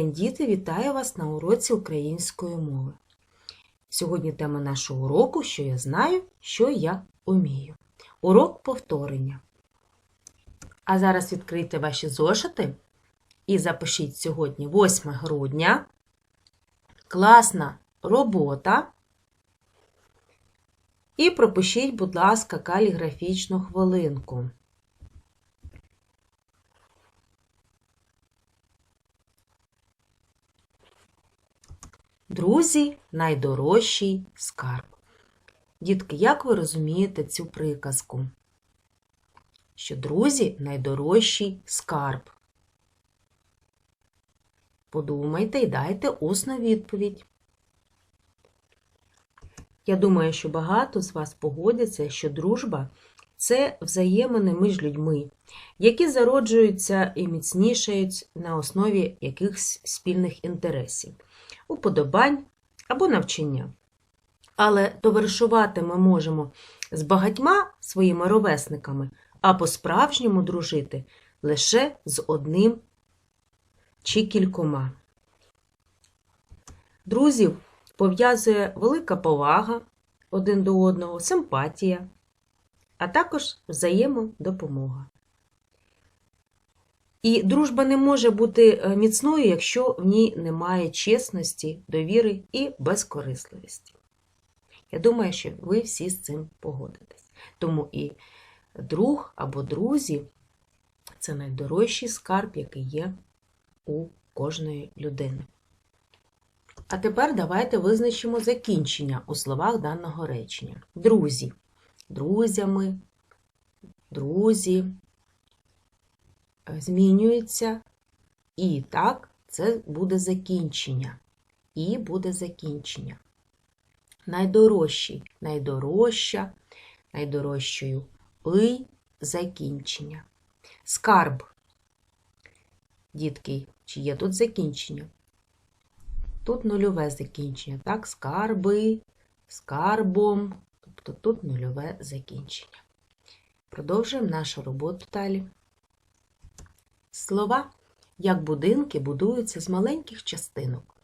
Діти, вітаю вас на уроці української мови. Сьогодні тема нашого уроку Що я знаю, що я умію. Урок повторення. А зараз відкрийте ваші зошити і запишіть сьогодні 8 грудня. Класна робота. І пропишіть, будь ласка, каліграфічну хвилинку. Друзі найдорожчий скарб. Дітки, як ви розумієте цю приказку? Що друзі найдорожчий скарб. Подумайте і дайте усну відповідь. Я думаю, що багато з вас погодяться, що дружба це взаємини між людьми, які зароджуються і міцнішають на основі якихось спільних інтересів уподобань або навчання. Але товаришувати ми можемо з багатьма своїми ровесниками, а по-справжньому дружити лише з одним чи кількома. Друзів пов'язує велика повага один до одного, симпатія, а також взаємодопомога. І дружба не може бути е, міцною, якщо в ній немає чесності, довіри і безкорисливості. Я думаю, що ви всі з цим погодитесь. Тому і друг або друзі це найдорожчий скарб, який є у кожної людини. А тепер давайте визначимо закінчення у словах даного речення. Друзі, друзями, друзі, змінюється і так, це буде закінчення. І буде закінчення. Найдорожчий, найдорожча, найдорожчою и закінчення. Скарб. Дітки, чи є тут закінчення? Тут нульове закінчення, так? Скарби, скарбом, тобто тут нульове закінчення. Продовжуємо нашу роботу далі. Слова, як будинки, будуються з маленьких частинок.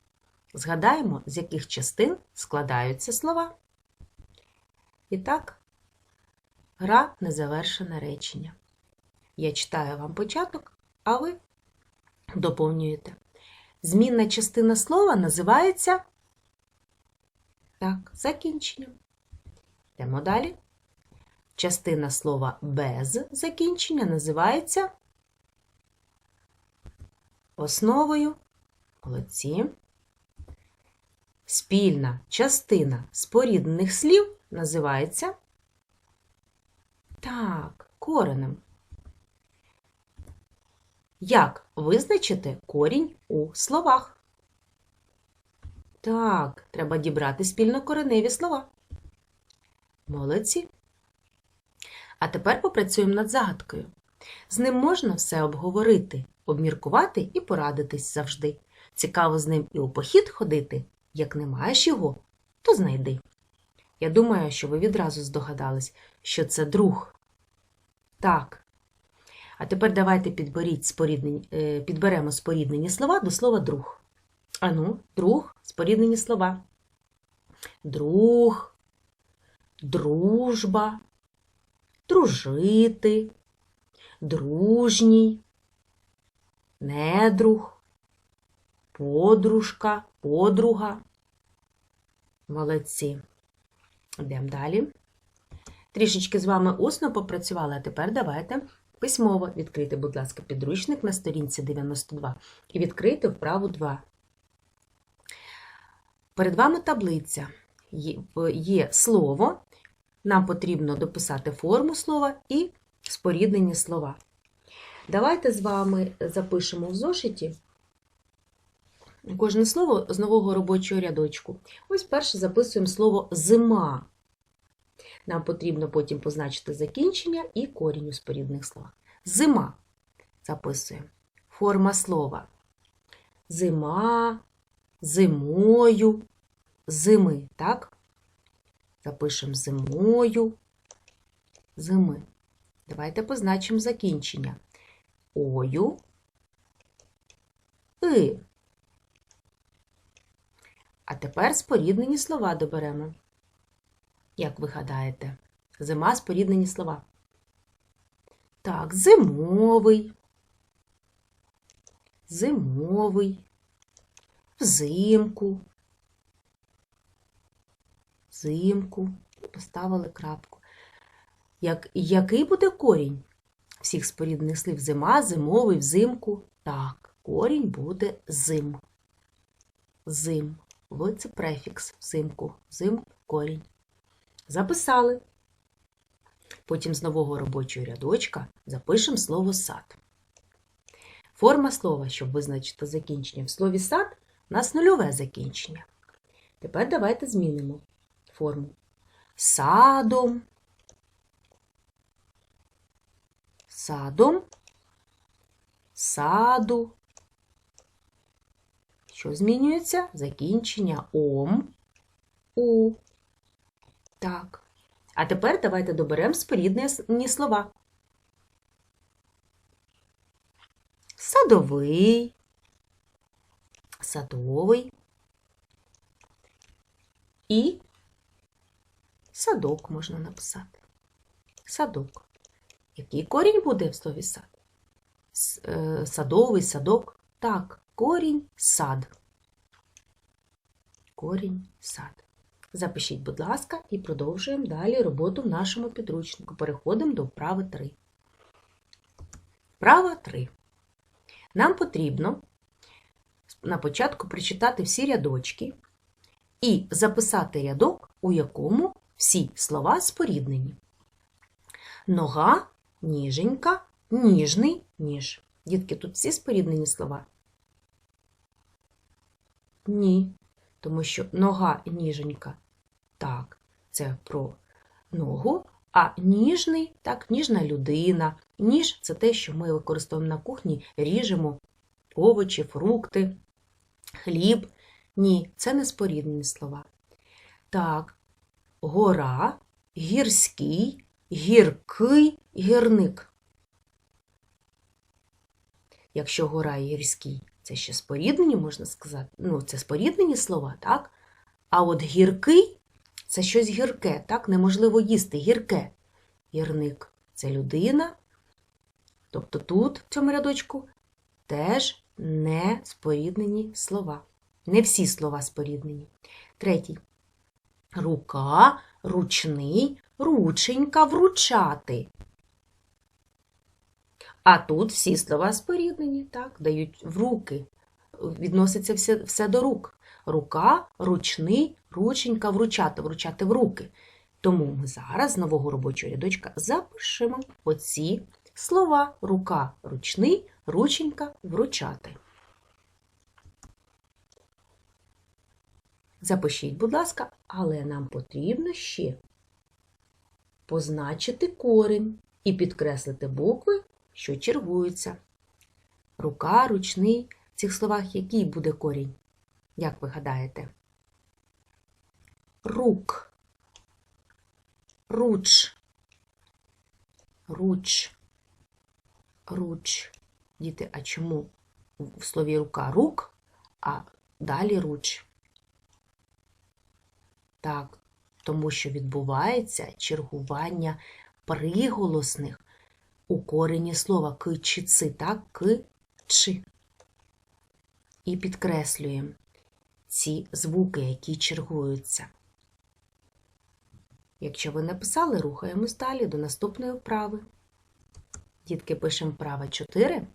Згадаємо, з яких частин складаються слова. І так, гра незавершене речення. Я читаю вам початок, а ви доповнюєте. Змінна частина слова називається так, закінченням. Йдемо далі. Частина слова без закінчення називається основою молодці. Спільна частина споріднених слів називається так, коренем. Як визначити корінь у словах? Так, треба дібрати спільнокореневі слова. Молодці. А тепер попрацюємо над загадкою. З ним можна все обговорити, обміркувати і порадитись завжди. Цікаво з ним і у похід ходити. Як не маєш його, то знайди. Я думаю, що ви відразу здогадались, що це друг. Так. А тепер давайте е, підберемо споріднені слова до слова друг. Ану, друг, споріднені слова. Друг, дружба, дружити, дружній, недруг, подружка, подруга. Молодці. Йдемо далі. Трішечки з вами усно попрацювали, а тепер давайте письмово відкрити, будь ласка, підручник на сторінці 92 і відкрити вправу 2. Перед вами таблиця. Є слово. Нам потрібно дописати форму слова і споріднені слова. Давайте з вами запишемо в зошиті кожне слово з нового робочого рядочку. Ось перше записуємо слово зима. Нам потрібно потім позначити закінчення і корінь у спорідних словах. Зима записуємо. Форма слова. Зима, зимою, зими, так? Запишемо зимою, зими. Давайте позначимо закінчення ою, и. А тепер споріднені слова доберемо. Як ви гадаєте? Зима споріднені слова. Так, зимовий. Зимовий. Взимку. Взимку. Поставили крапку. Як, який буде корінь всіх споріднених слів? Зима, зимовий, взимку. Так, корінь буде зим. Зим. В це префікс взимку. Зим корінь. Записали. Потім з нового робочого рядочка запишемо слово сад. Форма слова, щоб визначити закінчення. В слові сад у нас нульове закінчення. Тепер давайте змінимо форму. Садом. Садом. Саду. Що змінюється? Закінчення ом. У. Так. А тепер давайте доберемо споріднені слова. Садовий, садовий і садок можна написати. Садок. Який корінь буде в слові сад? Е, Садовий, садок. Так, корінь сад. Корінь сад. Запишіть, будь ласка, і продовжуємо далі роботу в нашому підручнику. Переходимо до вправи 3. Вправа 3. Нам потрібно на початку прочитати всі рядочки і записати рядок, у якому всі слова споріднені. Нога, ніженька, ніжний, ніж. Дітки, тут всі споріднені слова? Ні. Тому що нога ніженька так, це про ногу, а ніжний так, ніжна людина. Ніж це те, що ми використовуємо на кухні, ріжемо овочі, фрукти, хліб. Ні, це не споріднені слова. Так, гора, гірський, гіркий, гірник. Якщо гора гірський, це ще споріднені, можна сказати. Ну, це споріднені слова, так? А от гіркий це щось гірке, так? Неможливо їсти, гірке. Гірник це людина. Тобто тут, в цьому рядочку, теж не споріднені слова. Не всі слова споріднені. Третій. Рука, ручний, рученька, вручати. А тут всі слова споріднені, так, дають в руки. Відноситься все, все до рук. Рука, ручний, рученька, вручати, вручати в руки. Тому ми зараз з нового робочого рядочка запишемо оці слова рука, ручний, рученька, вручати. Запишіть, будь ласка, але нам потрібно ще позначити корінь і підкреслити букви, що чергуються. Рука, ручний. В цих словах який буде корінь? Як ви гадаєте? Рук. Руч. Руч. Руч. Діти, а чому в слові рука рук, а далі руч? Так, тому що відбувається чергування приголосних у корені слова к чи ци, так, к чи. І підкреслюємо ці звуки, які чергуються. Якщо ви написали, рухаємось далі до наступної вправи. Дітки, пишемо вправа 4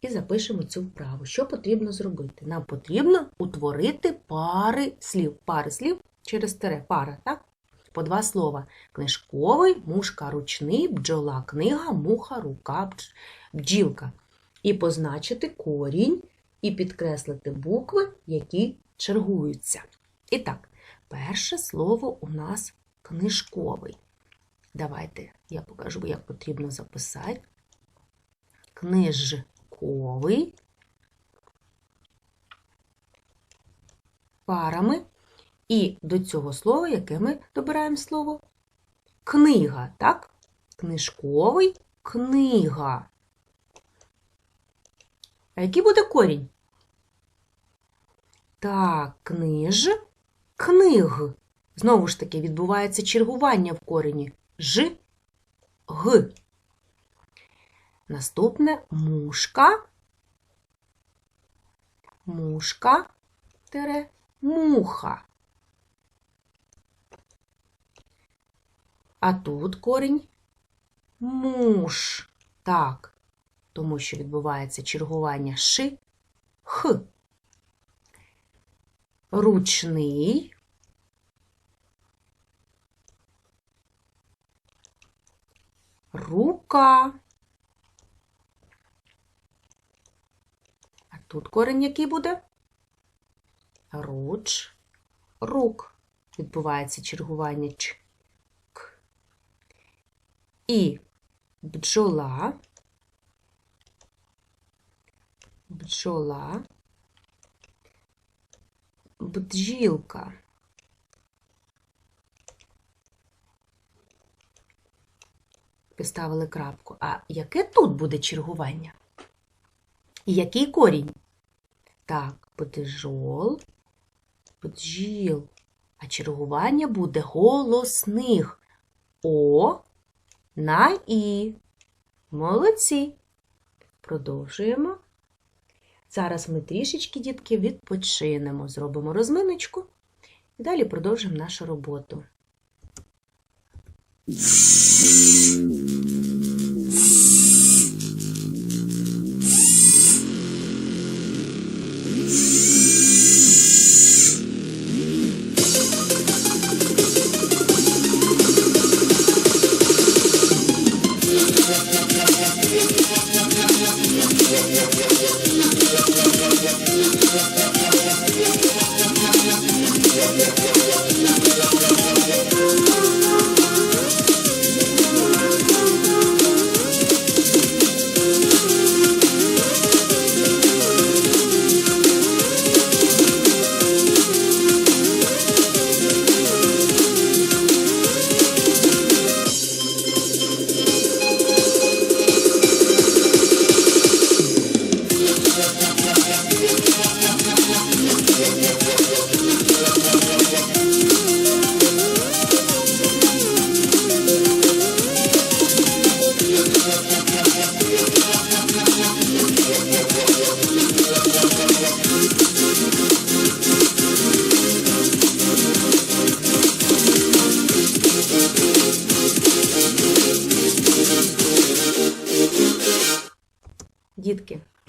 і запишемо цю вправу. Що потрібно зробити? Нам потрібно утворити пари слів. Пари слів через тире. Пара, так? По два слова. Книжковий, мушка, ручний, бджола, книга, муха, рука, бджілка. І позначити корінь і підкреслити букви, які чергуються. І так, перше слово у нас книжковий. Давайте я покажу, як потрібно записати. Книжковий. Парами. І до цього слова, яке ми добираємо слово? Книга, так? Книжковий книга. А який буде корінь? Так, книж, книг. Знову ж таки, відбувається чергування в корені. Ж, г. Наступне мушка. Мушка тире муха. А тут корінь муш. Так, тому що відбувається чергування ши, х. Ручний. Рука. Тут корінь який буде? Руч, рук. Відбувається чергування ч, к. І бджола, бджола, бджілка. Поставили крапку. А яке тут буде чергування? І який корінь? Так, бджол, бджіл. А чергування буде голосних. О на І. Молодці. Продовжуємо. Зараз ми трішечки, дітки, відпочинемо, зробимо розминочку і далі продовжимо нашу роботу.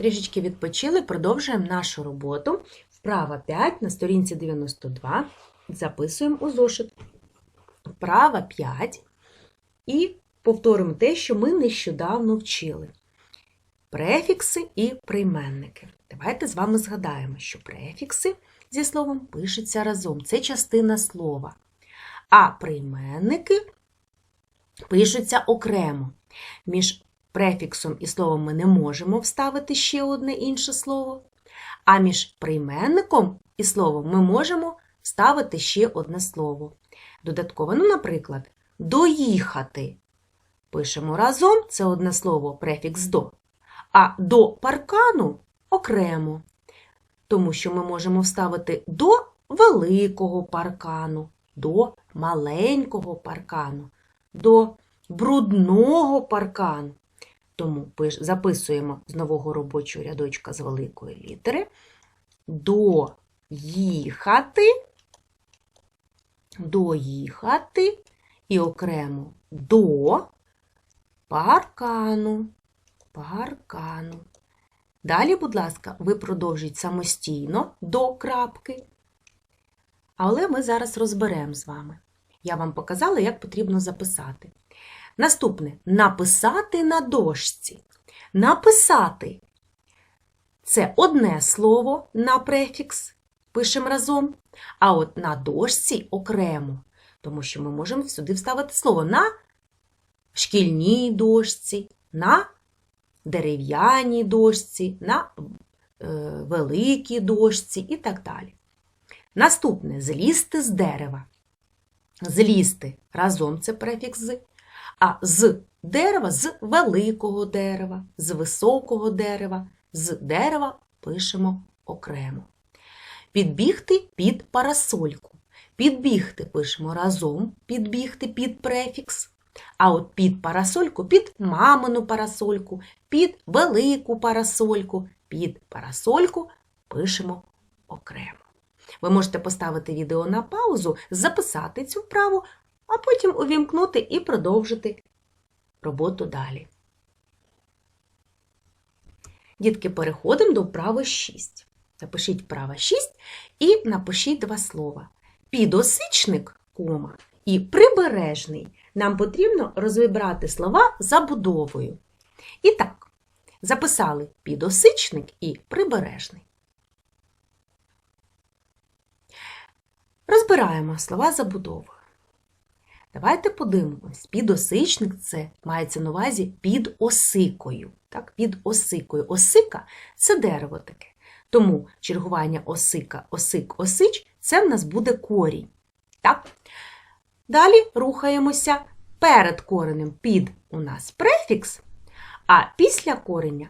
Трішечки відпочили, продовжуємо нашу роботу. Вправа 5 на сторінці 92. Записуємо у зошит. Вправа 5. І повторимо те, що ми нещодавно вчили. Префікси і прийменники. Давайте з вами згадаємо, що префікси зі словом пишуться разом. Це частина слова. А прийменники пишуться окремо. Між префіксом і словом ми не можемо вставити ще одне інше слово, а між прийменником і словом ми можемо вставити ще одне слово. Додатково, ну, наприклад, доїхати. Пишемо разом це одне слово префікс до, а до паркану окремо, тому що ми можемо вставити до великого паркану, до маленького паркану, до брудного паркану. Тому записуємо з нового робочого рядочка з великої літери доїхати, доїхати і окремо до паркану, паркану. Далі, будь ласка, ви продовжіть самостійно до крапки. Але ми зараз розберемо з вами. Я вам показала, як потрібно записати. Наступне написати на дошці. Написати це одне слово на префікс, пишемо разом, а от на дошці окремо, тому що ми можемо сюди вставити слово на шкільній дошці, на дерев'яній дошці, на е, великій дошці і так далі. Наступне злізти з дерева. Злізти разом це префікс а з дерева з великого дерева, з високого дерева, з дерева пишемо окремо. Підбігти під парасольку. Підбігти пишемо разом, підбігти під префікс. А от під парасольку, під мамину парасольку, під велику парасольку, під парасольку пишемо окремо. Ви можете поставити відео на паузу, записати цю вправу, а потім увімкнути і продовжити роботу далі. Дітки, переходимо до вправи 6. Запишіть вправа 6 і напишіть два слова. Підосичник, кома, і прибережний. Нам потрібно розібрати слова забудовою. І так, записали підосичник і прибережний. Розбираємо слова забудовою. Давайте подивимось. Підосичник це мається на увазі під осикою. Так, під осикою. Осика це дерево таке. Тому чергування осика, осик, осич це в нас буде корінь. Так? Далі рухаємося перед коренем під у нас префікс, а після кореня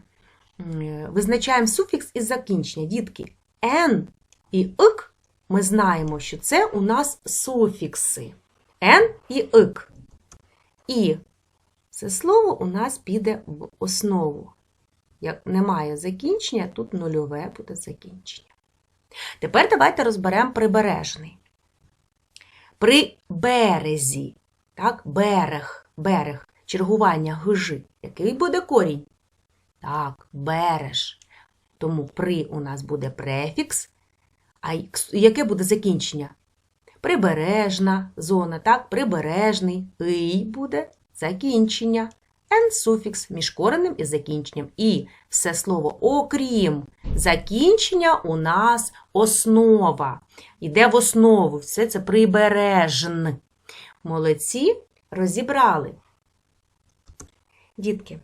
визначаємо суфікс із закінчення. Дітки, «н» і «ик» ми знаємо, що це у нас суфікси. «Н» і «ик». І це слово у нас піде в основу. Як немає закінчення, тут нульове буде закінчення. Тепер давайте розберемо прибережний. При березі, так, берег, берег, чергування гжи. Який буде корінь? Так, береж. Тому при у нас буде префікс. А яке буде закінчення? Прибережна зона, так, прибережний. «ий» буде закінчення. Н суфікс між коренем і закінченням. І все слово окрім закінчення у нас основа. Йде в основу. Все це прибережн. Молодці розібрали. Дітки.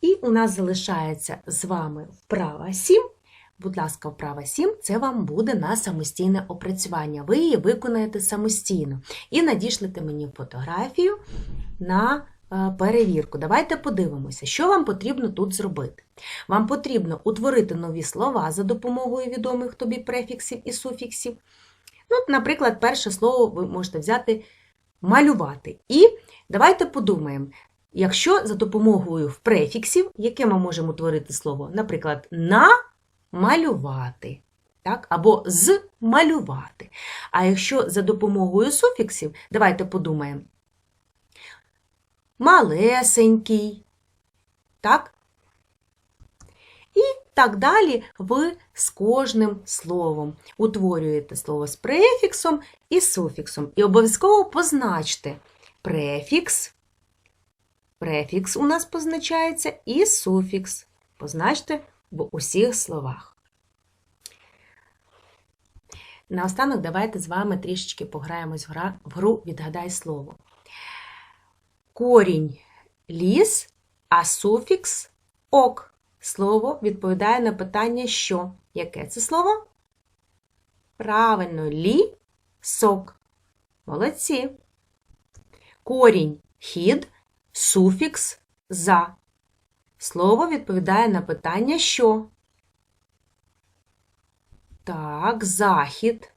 І у нас залишається з вами вправа 7. Будь ласка, вправа 7 це вам буде на самостійне опрацювання. Ви її виконаєте самостійно і надішлете мені фотографію на е, перевірку. Давайте подивимося, що вам потрібно тут зробити. Вам потрібно утворити нові слова за допомогою відомих тобі префіксів і суфіксів. Ну, Наприклад, перше слово ви можете взяти малювати. І давайте подумаємо, якщо за допомогою префіксів, яке ми можемо утворити слово, наприклад, на малювати. Так? Або з малювати. А якщо за допомогою суфіксів, давайте подумаємо. Малесенький. Так? І так далі ви з кожним словом утворюєте слово з префіксом і суфіксом. І обов'язково позначте префікс. Префікс у нас позначається і суфікс. Позначте в усіх словах. Наостанок давайте з вами трішечки пограємось в гру «Відгадай слово». Корінь ліс, а суфікс ок. Слово відповідає на питання що? Яке це слово? Правильно, лі сок. Молодці. Корінь хід, суфікс за. Слово відповідає на питання що? Так, захід.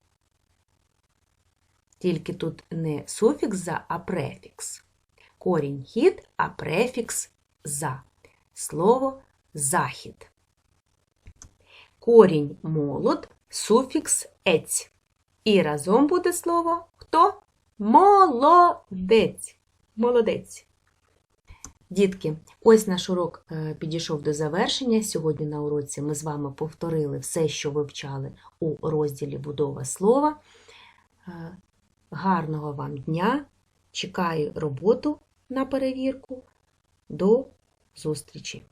Тільки тут не суфікс за, а префікс. Корінь хід, а префікс за. Слово захід. Корінь молод, суфікс ець. І разом буде слово хто? Молодець. Молодець. Дітки, ось наш урок е, підійшов до завершення. Сьогодні на уроці ми з вами повторили все, що вивчали у розділі Будова слова. Е, гарного вам дня! Чекаю роботу на перевірку. До зустрічі!